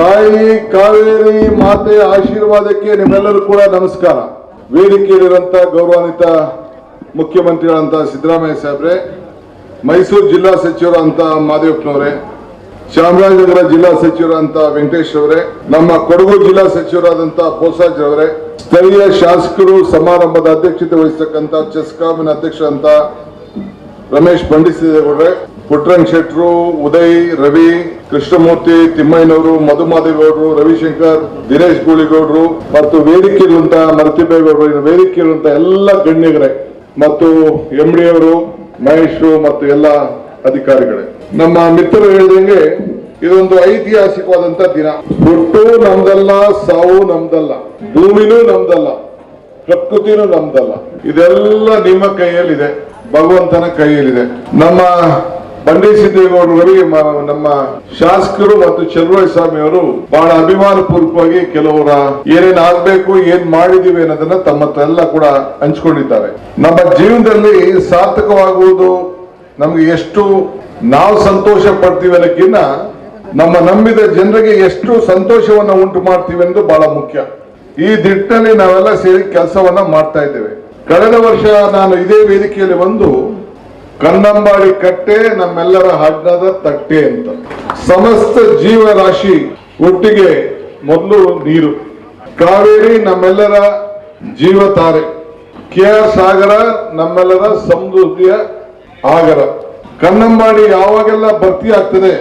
ತಾಯಿ ಕಾವೇರಿ ಮಾತೆ ಆಶೀರ್ವಾದಕ್ಕೆ ನಿಮ್ಮೆಲ್ಲರೂ ಕೂಡ ನಮಸ್ಕಾರ. ವೇದಿಕೆಯಲ್ಲಿರುವಂತ ಗೌರವಾನ್ವಿತ ಮುಖ್ಯಮಂತ್ರಿಗಳಂತ ಸಿದ್ದರಾಮಯ್ಯ ಸಾಹೇಬ್ರೆ, ಮೈಸೂರು ಜಿಲ್ಲಾ ಸಚಿವರಂತ ಮಾದೇವಪ್ಪನವರೇ, ಚಾಮರಾಜನಗರ ಜಿಲ್ಲಾ ಸಚಿವರಂತ ವೆಂಕಟೇಶ್ ಅವರೇ ನಮ್ಮ ಕೊಡಗು ಜಿಲ್ಲಾ ಸಚಿವರಾದಂತ ಬೋಸಾಜ್ ಅವರೇ ಸ್ಥಳೀಯ ಶಾಸಕರು ಸಮಾರಂಭದ ಅಧ್ಯಕ್ಷತೆ ವಹಿಸತಕ್ಕಂತ ಚೆಸ್ಕಾಮಿನ ಅಧ್ಯಕ್ಷರಂತ ರಮೇಶ್ ಪಂಡಿಸಿದೇಗೌಡ್ರೆ ಪುಟ್ರಂಗ್ ಶೆಟ್ರು, ಉದಯ್, ರವಿ, ಕೃಷ್ಣಮೂರ್ತಿ, ತಿಮ್ಮಯ್ಯನವರು ಮಧುಮಾದೇಗೌಡರು ರವಿಶಂಕರ್, ದಿನೇಶ್ ಗೂಳಿಗೌಡರು ಮತ್ತು ವೇದಿಕೆಯಲ್ಲಿರುವಂತ ಮರತಿಬೇಗೌಡರು ವೇದಿಕೆ ವೇದಿಕೆಯಲ್ಲಿರುವಂತ ಎಲ್ಲ ಗಣ್ಯರೇ ಮತ್ತು ಎಂ ಡಿ ಅವರು ಮಹೇಶ್ ಮತ್ತು ಎಲ್ಲ ಅಧಿಕಾರಿಗಳೇ. ನಮ್ಮ ಮಿತ್ರರು ಹೇಳಿದಂಗೆ ಇದೊಂದು ಐತಿಹಾಸಿಕವಾದಂತ ದಿನ. ಹುಟ್ಟು ನಮ್ದಲ್ಲ, ಸಾವು ನಮ್ದಲ್ಲ, ಭೂಮಿನೂ ನಮ್ದಲ್ಲ, ಪ್ರಕೃತಿನೂ ನಮ್ದಲ್ಲ. ಇದೆಲ್ಲ ನಿಮ್ಮ ಕೈಯಲ್ಲಿದೆ, ಭಗವಂತನ ಕೈಯಲ್ಲಿದೆ. ನಮ್ಮ ಬಂಡಿ ಸಿದ್ದೇಗೌಡರು ರವಿ ನಮ್ಮ ಶಾಸಕರು ಮತ್ತು ಚಲುವಳಿ ಸ್ವಾಮಿ ಅವರು ಬಹಳ ಅಭಿಮಾನ ಪೂರ್ವಕವಾಗಿ ಕೆಲವರ ಏನೇನ್ ಆಗ್ಬೇಕು, ಏನ್ ಮಾಡಿದೀವಿ ಅನ್ನೋದನ್ನ ತಮ್ಮ ಎಲ್ಲ ಕೂಡ ಹಂಚ್ಕೊಂಡಿದ್ದಾರೆ. ನಮ್ಮ ಜೀವನದಲ್ಲಿ ಸಾರ್ಥಕವಾಗುವುದು ನಮ್ಗೆ ಎಷ್ಟು ನಾವು ಸಂತೋಷ ಪಡ್ತೀವಿ ಅನ್ನೋಕ್ಕಿಂತ ನಮ್ಮ ನಂಬಿದ ಜನರಿಗೆ ಎಷ್ಟು ಸಂತೋಷವನ್ನ ಉಂಟು ಮಾಡ್ತೀವಿ ಎಂದು ಬಹಳ ಮುಖ್ಯ. ಈ ದಿಟ್ಟಿನಲ್ಲಿ ನಾವೆಲ್ಲ ಸೇರಿ ಕೆಲಸವನ್ನ ಮಾಡ್ತಾ ಇದ್ದೇವೆ. ಕಳೆದ ವರ್ಷ ನಾನು ಇದೇ ವೇದಿಕೆಯಲ್ಲಿ ಬಂದು ಕನ್ನಂಬಾಡಿ ಕಟ್ಟೆ, ನಮ್ಮೆಲ್ಲರ ಹಣ್ಣದ ತಟ್ಟೆ ಅಂತ. ಸಮಸ್ತ ಜೀವರಾಶಿ ಒಟ್ಟಿಗೆ ಮೊದಲು ನೀರು. ಕಾವೇರಿ ನಮ್ಮೆಲ್ಲರ ಜೀವತಾರೆ ಕೆ ಆರ್ ಸಾಗರ ನಮ್ಮೆಲ್ಲರ ಸಮೃದ್ಧಿಯ ಆಗರ. ಕನ್ನಂಬಾಡಿ ಯಾವಾಗೆಲ್ಲ ಭರ್ತಿ ಆಗ್ತದೆ,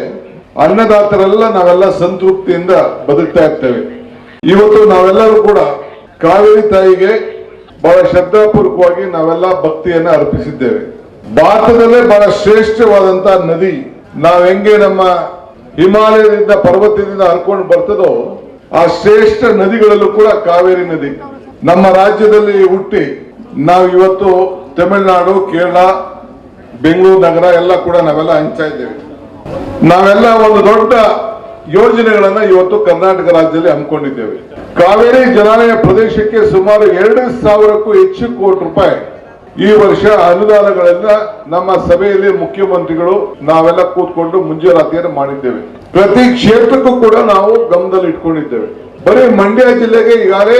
ಅನ್ನದಾತರೆಲ್ಲ ನಾವೆಲ್ಲ ಸಂತೃಪ್ತಿಯಿಂದ ಬದುಕ್ತಾ ಇರ್ತೇವೆ. ಇವತ್ತು ನಾವೆಲ್ಲರೂ ಕೂಡ ಕಾವೇರಿ ತಾಯಿಗೆ ಬಹಳ ಶ್ರದ್ಧಾಪೂರ್ವಕವಾಗಿ ನಾವೆಲ್ಲ ಭಕ್ತಿಯನ್ನು ಅರ್ಪಿಸಿದ್ದೇವೆ. ಭಾರತದಲ್ಲೇ ಬಹಳ ಶ್ರೇಷ್ಠವಾದಂತ ನದಿ ನಾವ್ ಹೆಂಗೆ ನಮ್ಮ ಹಿಮಾಲಯದಿಂದ, ಪರ್ವತದಿಂದ ಹರ್ಕೊಂಡು ಬರ್ತದೋ ಆ ಶ್ರೇಷ್ಠ ನದಿಗಳಲ್ಲೂ ಕೂಡ ಕಾವೇರಿ ನದಿ. ನಮ್ಮ ರಾಜ್ಯದಲ್ಲಿ ಹುಟ್ಟಿ ನಾವು ಇವತ್ತು ತಮಿಳುನಾಡು, ಕೇರಳ, ಬೆಂಗಳೂರು ನಗರ ಎಲ್ಲ ಕೂಡ ನಾವೆಲ್ಲ ಹಂಚ್ತಾ ಇದ್ದೇವೆ. ನಾವೆಲ್ಲ ಒಂದು ದೊಡ್ಡ ಯೋಜನೆಗಳನ್ನ ಇವತ್ತು ಕರ್ನಾಟಕ ರಾಜ್ಯದಲ್ಲಿ ಹಮ್ಮಿಕೊಂಡಿದ್ದೇವೆ. ಕಾವೇರಿ ಜಲಾನಯ ಪ್ರದೇಶಕ್ಕೆ ಸುಮಾರು ಎರಡು ಸಾವಿರಕ್ಕೂ ಹೆಚ್ಚು ಕೋಟಿ ರೂಪಾಯಿ ಈ ವರ್ಷ ಅನುದಾನಗಳನ್ನ ನಮ್ಮ ಸಭೆಯಲ್ಲಿ ಮುಖ್ಯಮಂತ್ರಿಗಳು ನಾವೆಲ್ಲ ಕೂತ್ಕೊಂಡು ಮುಂಜೂರಾತಿಯನ್ನು ಮಾಡಿದ್ದೇವೆ. ಪ್ರತಿ ಕ್ಷೇತ್ರಕ್ಕೂ ಕೂಡ ನಾವು ಗಮನದಲ್ಲಿ ಇಟ್ಕೊಂಡಿದ್ದೇವೆ. ಬರೀ ಮಂಡ್ಯ ಜಿಲ್ಲೆಗೆ ಈಗಾಗಲೇ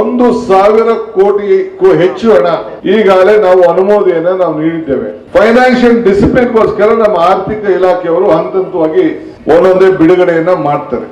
ಒಂದು ಸಾವಿರ ಕೋಟಿಗೂ ಹೆಚ್ಚು ಹಣ ಈಗಾಗಲೇ ನಾವು ಅನುಮೋದನೆಯನ್ನ ನಾವು ನೀಡಿದ್ದೇವೆ. ಫೈನಾನ್ಷಿಯಲ್ ಡಿಸಿಪ್ಲಿನ್ಗೋಸ್ಕರ ನಮ್ಮ ಆರ್ಥಿಕ ಇಲಾಖೆಯವರು ಹಂತ ಹಂತವಾಗಿ ಒಂದೊಂದೇ ಬಿಡುಗಡೆಯನ್ನ ಮಾಡ್ತಾರೆ.